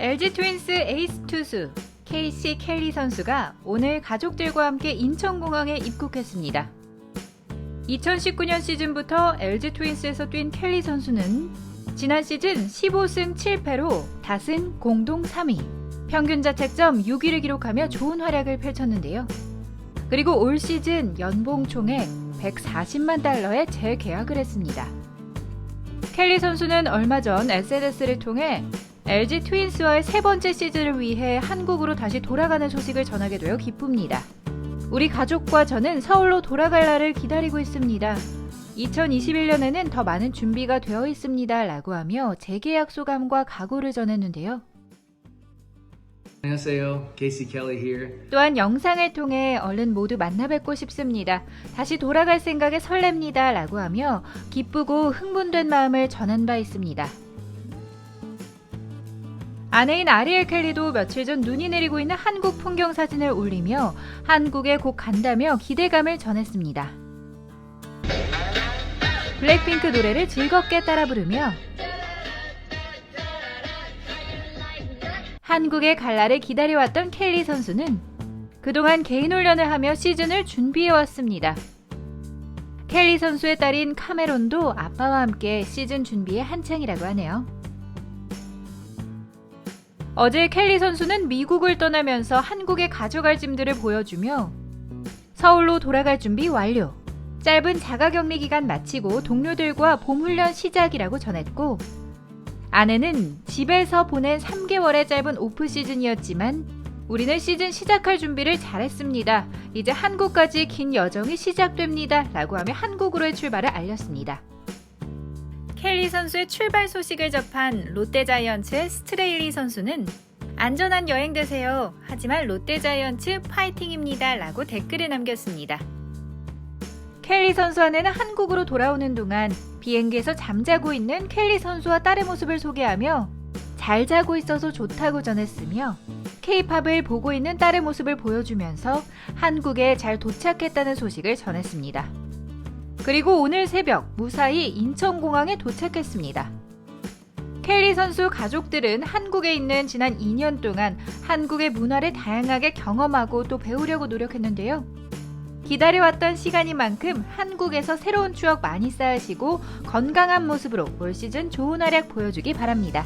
LG 트윈스 에이스 투수 KC 켈리 선수가 오늘 가족들과 함께 인천공항에 입국했습니다. 2019년 시즌부터 LG 트윈스에서 뛴 켈리 선수는 지난 시즌 15승 7패로 다승 공동 3위, 평균 자책점 6위를 기록하며 좋은 활약을 펼쳤는데요. 그리고 올 시즌 연봉 총액 140만 달러에 재계약을 했습니다. 켈리 선수는 얼마 전 SNS를 통해 LG 트윈스와의 세 번째 시즌을 위해 한국으로 다시 돌아가는 소식을 전하게 되어 기쁩니다. 우리 가족과 저는 서울로 돌아갈 날을 기다리고 있습니다. 2021년에는 더 많은 준비가 되어 있습니다. 라고 하며 재계약 소감과 각오를 전했는데요. 안녕하세요. Casey Kelly here. 또한 영상을 통해 얼른 모두 만나 뵙고 싶습니다. 다시 돌아갈 생각에 설렙니다. 라고 하며 기쁘고 흥분된 마음을 전한 바 있습니다. 아내인 아리엘 켈리도 며칠 전 눈이 내리고 있는 한국 풍경 사진을 올리며 한국에 곧 간다며 기대감을 전했습니다. 블랙핑크 노래를 즐겁게 따라 부르며 한국의 갈 날을 기다려왔던 켈리 선수는 그동안 개인 훈련을 하며 시즌을 준비해왔습니다. 켈리 선수의 딸인 카메론도 아빠와 함께 시즌 준비에 한창이라고 하네요. 어제 켈리 선수는 미국을 떠나면서 한국에 가져갈 짐들을 보여주며 서울로 돌아갈 준비 완료. 짧은 자가격리 기간 마치고 동료들과 봄 훈련 시작이라고 전했고 아내는 집에서 보낸 3개월의 짧은 오프 시즌이었지만 우리는 시즌 시작할 준비를 잘했습니다. 이제 한국까지 긴 여정이 시작됩니다. 라고 하며 한국으로의 출발을 알렸습니다. 켈리 선수의 출발 소식을 접한 롯데자이언츠의 스트레일리 선수는 안전한 여행 되세요. 하지만 롯데자이언츠 파이팅입니다. 라고 댓글을 남겼습니다. 켈리 선수 아내는 한국으로 돌아오는 동안 비행기에서 잠자고 있는 켈리 선수와 딸의 모습을 소개하며 잘 자고 있어서 좋다고 전했으며 케이팝을 보고 있는 딸의 모습을 보여주면서 한국에 잘 도착했다는 소식을 전했습니다. 그리고 오늘 새벽 무사히 인천공항에 도착했습니다. 켈리 선수 가족들은 한국에 있는 지난 2년 동안 한국의 문화를 다양하게 경험하고 또 배우려고 노력했는데요. 기다려왔던 시간인 만큼 한국에서 새로운 추억 많이 쌓으시고 건강한 모습으로 올 시즌 좋은 활약 보여주기 바랍니다.